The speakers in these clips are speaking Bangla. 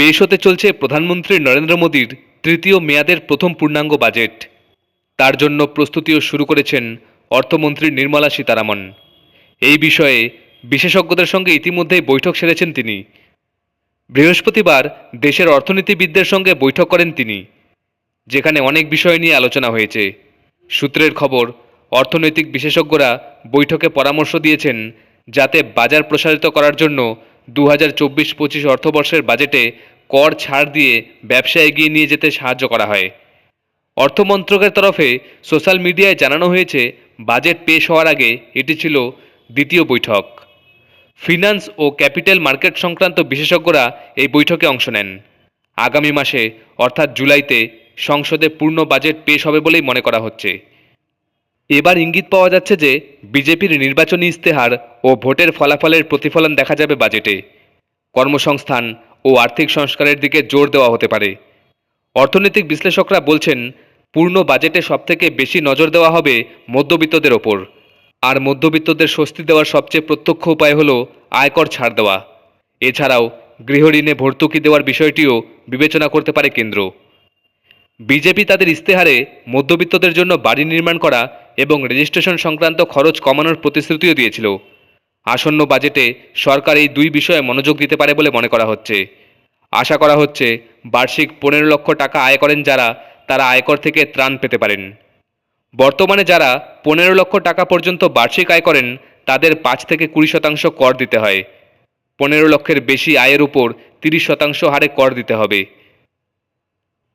পেশ হতে চলছে প্রধানমন্ত্রী নরেন্দ্র মোদীর তৃতীয় মেয়াদের প্রথম পূর্ণাঙ্গ বাজেট। তার জন্য প্রস্তুতিও শুরু করেছেন অর্থমন্ত্রী নির্মলা সীতারামন। এই বিষয়ে বিশেষজ্ঞদের সঙ্গে ইতিমধ্যেই বৈঠক সেরেছেন তিনি। বৃহস্পতিবার দেশের অর্থনীতিবিদদের সঙ্গে বৈঠক করেন তিনি, যেখানে অনেক বিষয় নিয়ে আলোচনা হয়েছে। সূত্রের খবর, অর্থনৈতিক বিশেষজ্ঞরা বৈঠকে পরামর্শ দিয়েছেন যাতে বাজার প্রসারিত করার জন্য দু হাজার চব্বিশ পঁচিশ অর্থবর্ষের বাজেটে কর ছাড় দিয়ে ব্যবসা এগিয়ে নিয়ে যেতে সাহায্য করা হয়। অর্থমন্ত্রকের তরফে সোশ্যাল মিডিয়ায় জানানো হয়েছে, বাজেট পেশ হওয়ার আগে এটি ছিল দ্বিতীয় বৈঠক। ফিনান্স ও ক্যাপিটাল মার্কেট সংক্রান্ত বিশেষজ্ঞরা এই বৈঠকে অংশ নেন। আগামী মাসে, অর্থাৎ জুলাইতে, সংসদে পূর্ণ বাজেট পেশ হবে বলেই মনে করা হচ্ছে। এবার ইঙ্গিত পাওয়া যাচ্ছে যে, বিজেপির নির্বাচনী ইস্তেহার ও ভোটের ফলাফলের প্রতিফলন দেখা যাবে বাজেটে। কর্মসংস্থান ও আর্থিক সংস্কারের দিকে জোর দেওয়া হতে পারে। অর্থনৈতিক বিশ্লেষকরা বলছেন, পূর্ণ বাজেটে সবথেকে বেশি নজর দেওয়া হবে মধ্যবিত্তদের ওপর। আর মধ্যবিত্তদের স্বস্তি দেওয়ার সবচেয়ে প্রত্যক্ষ উপায় হল আয়কর ছাড় দেওয়া। এছাড়াও গৃহঋণে ভর্তুকি দেওয়ার বিষয়টিও বিবেচনা করতে পারে কেন্দ্র। বিজেপি তাদের ইস্তেহারে মধ্যবিত্তদের জন্য বাড়ি নির্মাণ করা এবং রেজিস্ট্রেশন সংক্রান্ত খরচ কমানোর প্রতিশ্রুতিও দিয়েছিল। আসন্ন বাজেটে সরকার এই দুই বিষয়ে মনোযোগ দিতে পারে বলে মনে করা হচ্ছে। আশা করা হচ্ছে বার্ষিক পনেরো লক্ষ টাকা আয় করেন যারা, তারা আয়কর থেকে ত্রাণ পেতে পারেন। বর্তমানে যারা পনেরো লক্ষ টাকা পর্যন্ত বার্ষিক আয় করেন, তাদের পাঁচ থেকে কুড়ি শতাংশ কর দিতে হয়। পনেরো লক্ষের বেশি আয়ের উপর তিরিশ শতাংশ হারে কর দিতে হবে।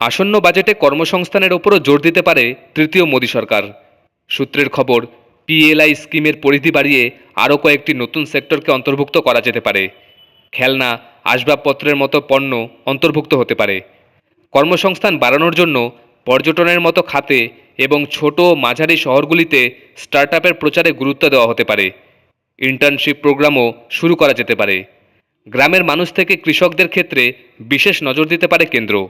আসন্ন বাজেটে কর্মসংস্থানের ওপরও জোর দিতে পারে তৃতীয় মোদী সরকার। সূত্রের খবর পিএলআই স্কিমের পরিধি বাড়িয়ে আরও কয়েকটি নতুন সেক্টরকে অন্তর্ভুক্ত করা যেতে পারে। খেলনা, আসবাবপত্রের মতো পণ্য অন্তর্ভুক্ত হতে পারে। কর্মসংস্থান বাড়ানোর জন্য পর্যটনের মতো খাতে এবং ছোট মাঝারি শহরগুলিতে স্টার্টআপের প্রচারে গুরুত্ব দেওয়া হতে পারে। ইন্টার্নশিপ প্রোগ্রামও শুরু করা যেতে পারে। গ্রামের মানুষ থেকে কৃষকদের ক্ষেত্রে বিশেষ নজর দিতে পারে কেন্দ্র।